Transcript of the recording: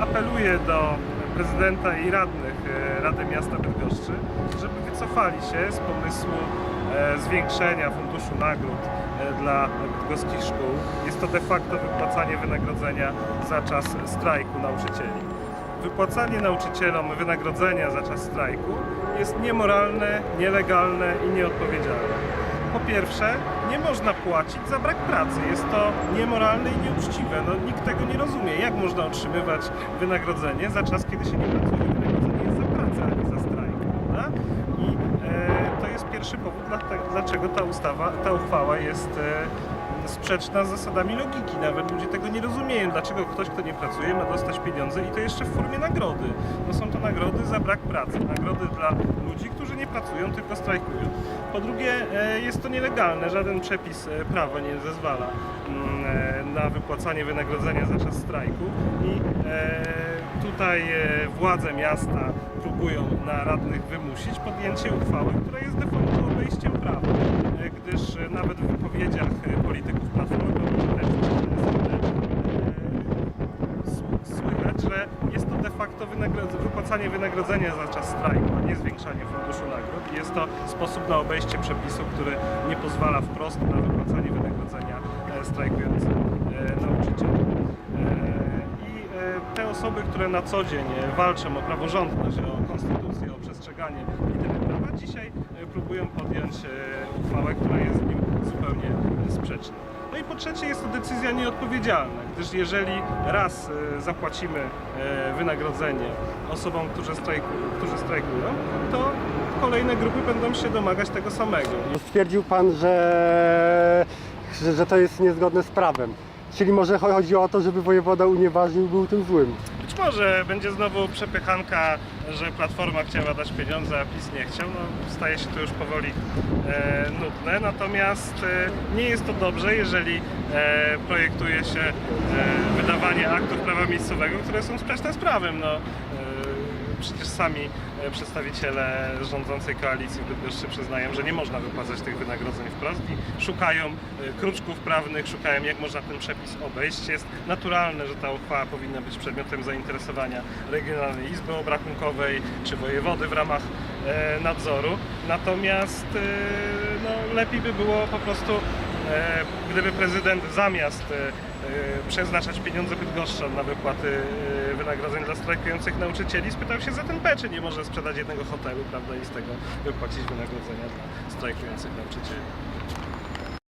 apeluję do prezydenta i radnych e, Rady Miasta Bydgoszczy, żeby wycofali się z pomysłu e, zwiększenia funduszu nagród e, dla bydgoskich szkół. Jest to de facto wypłacanie wynagrodzenia za czas strajku nauczycieli. Wypłacanie nauczycielom wynagrodzenia za czas strajku jest niemoralne, nielegalne i nieodpowiedzialne. Po pierwsze, nie można płacić za brak pracy. Jest to niemoralne i nieuczciwe. No, nikt tego nie rozumie. Jak można otrzymywać wynagrodzenie za czas, kiedy się nie pracuje? Wynagrodzenie jest za pracę, a nie za strajk, prawda? I e, to jest pierwszy powód, dla, dlaczego ta ustawa, ta uchwała jest e, sprzeczna z zasadami logiki. Nawet ludzie tego nie rozumieją. Dlaczego ktoś, kto nie pracuje, ma dostać pieniądze i to jeszcze w formie nagrody. No są to nagrody za brak pracy. Nagrody dla ludzi, którzy nie pracują, tylko strajkują. Po drugie, e, jest to nielegalne. Żaden przepis e, prawa nie zezwala mm, e, na wypłacanie wynagrodzenia za czas strajku i tutaj władze miasta próbują na radnych wymusić podjęcie uchwały, która jest de facto obejściem prawa, e, gdyż e, nawet w wypowiedziach e, polityków Platformy e, s- słychać, że jest to de facto wypłacanie wynagrodzenia za czas strajku, a nie zwiększanie funduszu nagród. Jest to sposób na obejście przepisu, który nie pozwala wprost na wypłacanie wynagrodzenia e, strajkującym e, nauczycielom. E, I e, te osoby, które na co dzień e, walczą o praworządność, o konstytucję, o przestrzeganie litery prawa, dzisiaj e, próbują podjąć e, uchwałę, która jest Trzecie jest to decyzja nieodpowiedzialna, gdyż jeżeli raz e, zapłacimy e, wynagrodzenie osobom, strajku, którzy strajkują, to kolejne grupy będą się domagać tego samego. Stwierdził pan, że, że, że to jest niezgodne z prawem. Czyli może chodzi o to, żeby wojewoda unieważnił był tym złym. Może będzie znowu przepychanka, że Platforma chciała dać pieniądze, a PiS nie chciał. No, staje się to już powoli e, nudne. Natomiast e, nie jest to dobrze, jeżeli e, projektuje się e, wydawanie aktów prawa miejscowego, które są sprzeczne z prawem. No, e, przecież sami e, przedstawiciele rządzącej koalicji w Bydgoszczy przyznają, że nie można wypłacać tych wynagrodzeń wprost i szukają e, kruczków prawnych, szukają jak można ten przepis obejść. Jest naturalne, że ta uchwała powinna być przedmiotem zainteresowania Regionalnej Izby Obrachunkowej czy wojewody w ramach nadzoru. Natomiast e, no, lepiej by było po prostu, e, gdyby prezydent zamiast e, e, przeznaczać pieniądze Bydgoszczan na wypłaty e, wynagrodzeń dla strajkujących nauczycieli, spytał się za ten P, czy nie może sprzedać jednego hotelu, prawda, i z tego wypłacić wynagrodzenia dla strajkujących nauczycieli.